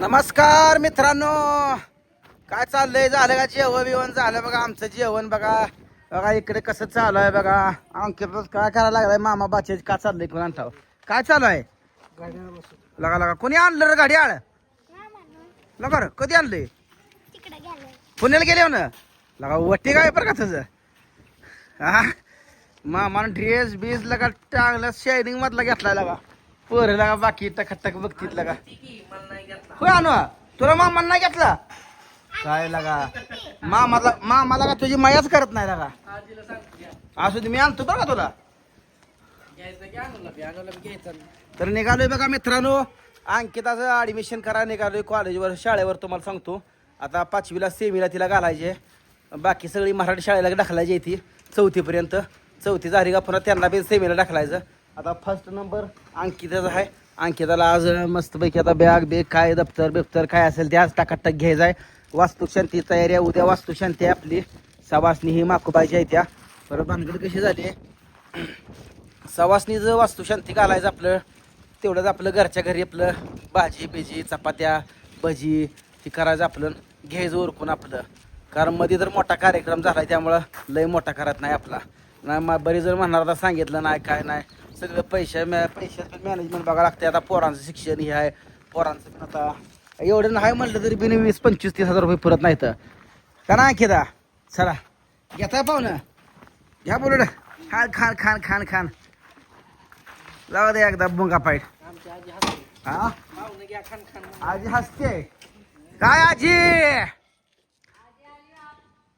नमस्कार मित्रांनो. काय चाललंय? झालं का जेवण बिवण? झालं बघा आमचं जेवण बघा. बघा इकडे कसं चालू आहे बघा. अंकित काय करायला लागलाय? मामा बाचे का चाललंय कोण ठाव काय चालू आहे? लगा लगा. कोणी आणलं रे गाडी? आळ लगा रे, कधी आणलंय? तिकडे गेलो पुण्याला गेले ना लगा वट्टी काय बरं का तुझं? हा मामानं ड्रेस बीस लगा चांगला शायनिंग मधला घेतलाय लगा. पोरं लगा बाकी टकटक बघतीत लगा. होय आणू तुला मामा नाही घेतला? काय लगा? मामाला मामाला का तुझी मायाच करत नाही लगा? असू दे मी आणतो का तुला? तर निघालोय बघा मित्रांनो. अंकिताचं ऍडमिशन करा निघालोय कॉलेजवर शाळेवर तुम्हाला सांगतो. आता पाचवीला सेमीला तिला घालायचे. बाकी सगळी मराठी शाळेला ढकलायची ती. चौथीपर्यंत. चौथी झाली का पुन्हा त्यांना बी सेमीला ढकलायचं. आता फर्स्ट नंबर अंकिताचा आहे. अंकिताला आज मस्तपैकी आता बॅग बेग काय दप्तर बिप्तर काय असेल ते आज टाकाटक घ्यायचं आहे. वास्तुशांती तयारी आहे. उद्या वास्तुशांती आहे आपली. सवासनी ही माकोबाईची आहे त्या. परत भानगड कशी झाली? सवासनीचं वास्तुशांती घालायचं आपलं. तेवढंच आपलं घरच्या घरी आपलं भाजी बिजी चपात्या भजी ती करायचं आपलं. घ्यायचं उरकून आपलं. कारण मध्ये जर मोठा कार्यक्रम झाला त्यामुळं लय मोठा करत नाही आपला. नाही मग बरी जर म्हणणार आता सांगितलं नाही काय नाही. सगळं पैसे पैशाचं मॅनेजमेंट बघावं लागते आता पोरांचं शिक्षण हे आहे. पोरांचं पण आता एवढं नाही म्हणलं तरी बिन वीस पंचवीस तीस हजार रुपये पुरत नाहीत. का नाही खेदा चला. घेता पाहुणं? घ्या बोलड खान खान खान खान खान. जाऊ दे एकदा बुंगा पाईट. हा? आजी हसते? काय आजी?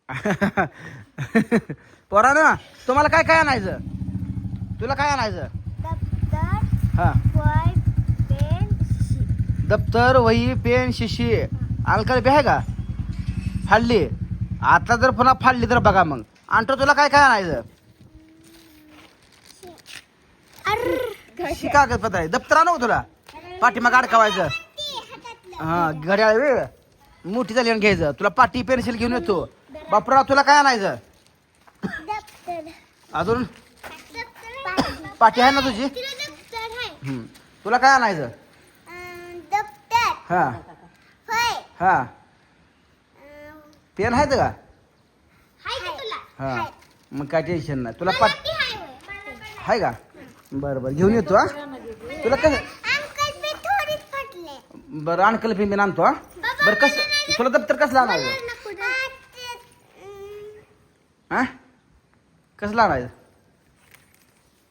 पोरानं तुम्हाला काय काय आणायचं? तुला काय आणायचं? दप्तर हा. वय पेन दप्तर वही पेन शिशी. अलकाल आहे का? फाडली. आता जर पुन्हा फाडली तर बघा मग. आणतो तुला काय काय आणायचं? शी कागदपत्र आहे. दप्तर आणू तुला? पाठीमाग अडकावायचं. हा घड्याळ वेळ मोठी झाली आणि घ्यायचं. तुला पाटी पेन्सिल घेऊन येतो. बापरा तुला काय आणायचं? दप्तर. अजून? पाटी आहे ना तुझी? दप्तर आहे. हम्म. तुला काय आणायचं? अं, दप्तर. हा. हा. अं, पेन आहेत का? हाय का तुला? हा. हाय. मग काय टेन्शन नाही. तुला मला पाट ती हाय होय. मला पण. आहे. का? बरं बरं. घेऊन येतो हा. तुला कसं? अंकल मी थोडीच बरं आणतो हा. बरं कसं? तुला दप्तर कसलं आणायचं? हा? कसलं आणायचं?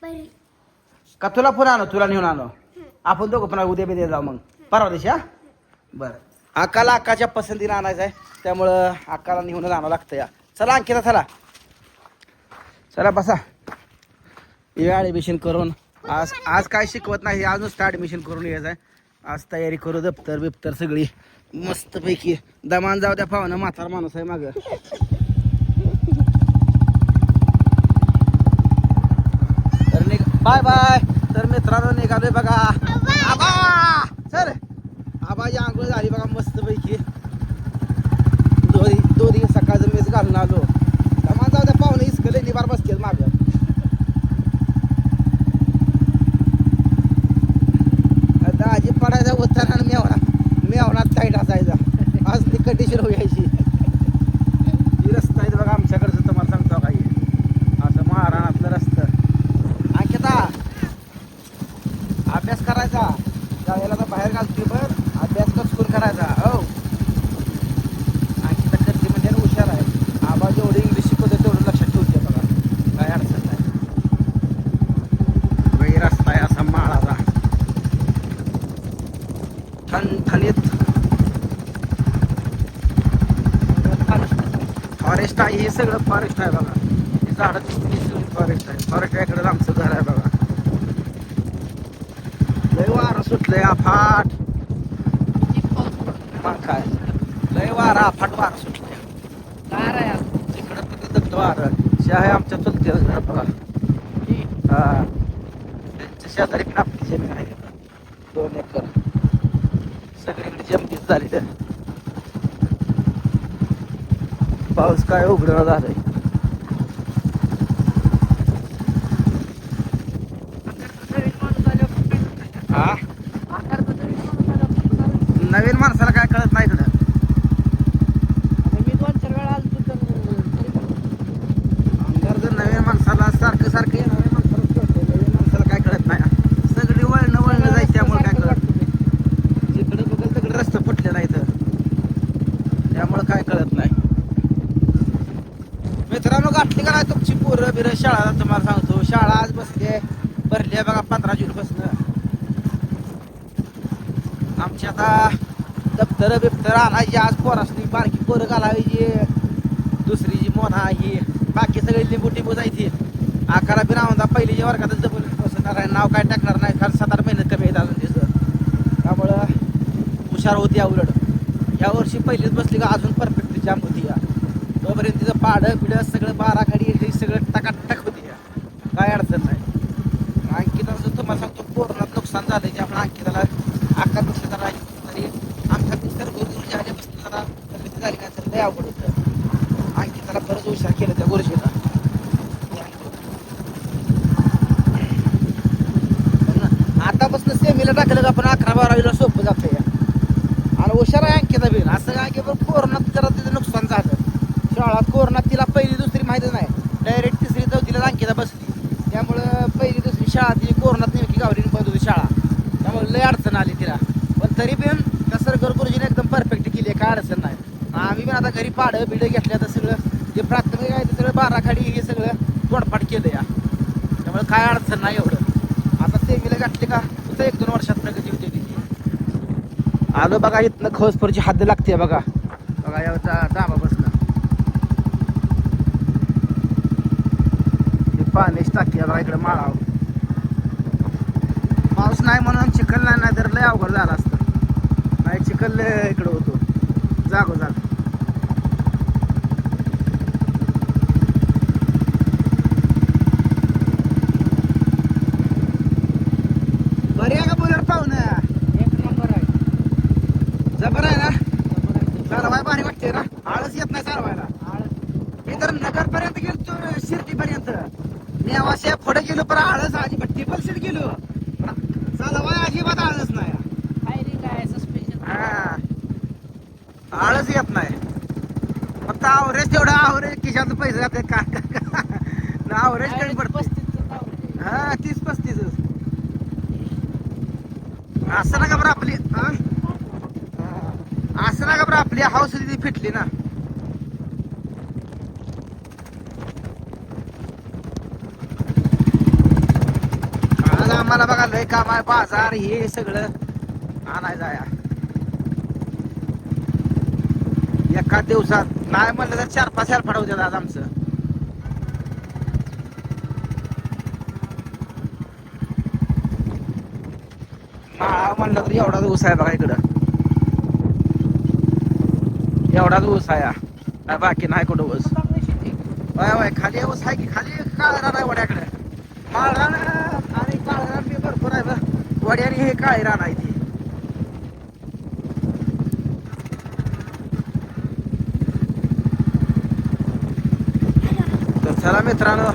बरी का तुला पुन्हा आणू तुला नेऊन आणू आपण दोघं पुन्हा उद्या बिद्या जाऊ मग. परवा दिवशी हा? बरं. अक्काला अक्काच्या पसंतीनं आणायचं आहे. त्यामुळं अक्काला नेऊनच आणावं लागतं या. चला अंकिता चला. चला बसा. या ॲडमिशन करून. आज आज काय शिकवत नाही आज नुसतं ॲडमिशन करून यायचं आहे. आज तयारी करू दप्तर बिप्तर सगळी. मस्तपैकी. दमान जाऊ द्या पाहुणं म्हातार माणूस आहे मागं. Bye bye. तर मित्रांनो निघालोय बघा. आबा. सर आबाची आंघोळ झाली बघा मस्त पैकी दोरी दोरी सकाळचं मेस घालून आलो दमान जाऊ द्या पाहुणे इसकले निबार बसतील माग दाजी पडायचा उत्तर आणि मेवणा मेवणात टाईट असायचा आज ती कंडिशन व्हायची ही रस्ता आहे बघा आमच्याकडचं तुम्हाला सांगतो काही असं महाराणातलं रस्तं अंकिता अभ्यास करायचा जायला तर बाहेर घालते बर अभ्यास कचकून करायचा हो अंकिता करते म्हणजे ना हुशार आहे आबा जेवढे इंग्लिश शिकवते तेवढं लक्षात ठेवते बघा काय अडचण नाही बाई रस्ता आहे असा माळाचा ठणठणीत फॉरेस्ट आहे हे सगळं फॉरेस्ट आहे बघा. हे झाडं फॉरेस्ट आहे. फॉरेस्ट इकडे आमचं घर आहे बघा. लय वारं सुटलंय अफाट मग काय? लय वारा अफाट वारं सुटलंय. तिकडं तिकडं दत्त वारं शे आहे आमच्या चुलते घर बघा. हा. त्यांच्या शेजारी पण आपली जमीन आहे. दोन एकर. सगळीकडे जमतीच झाली तर. पाऊस काय उघडणं झालंय हा नवीन माणसाला काय कळत नाही इकडं आता मी दोन चार वेळा आलतो तर तरी पण आमदार जर नवीन माणसाला सारखं सारखं येणार माणसाला कळतं नवीन माणसाला काय कळत नाही सगळी वळणं वळणं जायचं त्यामुळे काय कळत जिकडे बघल तिकडे रस्ता फुटलेला इथं त्यामुळे काय कळत नाही मित्रांनो गाठली का नाही तर शाळा तुम्हाला सांगतो. शाळा आज बसली भरली आहे बघा पंधरा जून बसलं आमची आता दप्तर बिप्तर आणायची आज पोरासनी बारकी पोरं घालायची. दुसरी जी मोना ही. बाकी सगळी लिंबू टिंबू जायची आकारा बी राहून पहिली जी वर्गातच जपून बसणार आहे नाव काय टाकणार नाही कारण सात आठ महिन्यात कमी येत अजून तिचं त्यामुळं हुशार होती या उलट. या वर्षी पहिलीच बसली का अजून परफेक्ट जाम होती या. तोपर्यंत तिचं पाडं बिडं सगळं बारा खाडी हे सगळं टकाटक होते. या काय अडचण नाही. अंकिताचं तुम्हाला सांगतो कोरोनात नुकसान झालं की आपण अंकिताला अक्का दिवशी जरा तरी आमच्या तर गुरुजी आल्यापासून जरा तब्येत झाली काय तर लय अवघड होतं. अंकिताला बरंच हुशार केलं त्या गुरुजीला आतापासून सेमीला टाकलं का आपण अकरा बारावीला सोपं जातं या आणि हुशार आहे अंकिता बिन असं काय की पण कोरोनात जरा तिथं नुकसान शाळा कोरोनात तिला पहिली दुसरी माहिती नाही. डायरेक्ट तिसरी चौथीला अंकिता बसली. त्यामुळं पहिली दुसरी शाळा ती कोरोनात नेमकी गावरीने बंद होती शाळा. त्यामुळे लय अडचण आली तिला. पण तरी पण त्या सरकार गुरुजीने एकदम परफेक्ट केली आहे काय अडचण नाही. आम्ही पण आता घरी पाडं बिडं घेतले आता सगळं जे प्राथमिक आहे ते सगळं बाराखाडी हे सगळं तोडपाट केलं या त्यामुळे काय अडचण नाही एवढं. आता सेमीला घातले का तुझं एक दोन वर्षात प्रगती होते तिची. आलो बघा इथनं खसपूरची हद्द लागते बघा. बघा या दाबा बसणं हे पाण्याची टाकी इकडे माळावं पाऊस नाही म्हणून चिखल नाही तर लय अवघड झालं असतं. नाही चिखल लय इकडं होतो. जागो जागो बरी आहे का बोलर पाहुणं एक नंबर आहे जबर आहे ना नंबर आहे. चालवाय भारी वाटते ना आळस येत नाही चालवायला आळस- मी तर नगर पर्यंत गेलो शिर्डी पर्यंत गेलो पण आळस अजिबात टिपल सीट पण चालवाय अजिबात आळस नाही. हा. आळस येत नाही. फक्त आवरेज तेवढं आवरेज खिशात पैसे जाते का आवरेज कमी पडते. हा तीस पस्तीस असं नका बरं आपली हा? असं नका बरं आपली हाऊस ती फिटली ना आज आम्हाला बघा लय काम आहे बाजार हे सगळं आणायचं आहे. एका दिवसात नाही म्हणलं तर चार पाच हजार फडवतात आज आमचं. हा म्हणलं तर एवढा दिवस आहे बघा इकडं. एवढा दिवस आहे. बाकी नाही कुठं बस. वय वय खाली ऊस आहे की खाली. काळा नाही वड्याकडे माळरान आणि काळरान बी भरपूर आहे बघ वड्याने हे काळी रान आहे ती तर चला मित्रांनो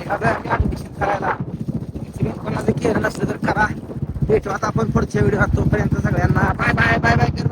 एखादं करायला. कोणाचं केलं नसलं तर करा. भेटू आता आपण पुढच्या व्हिडिओ तोपर्यंत सगळ्यांना. बाय बाय बाय बाय कर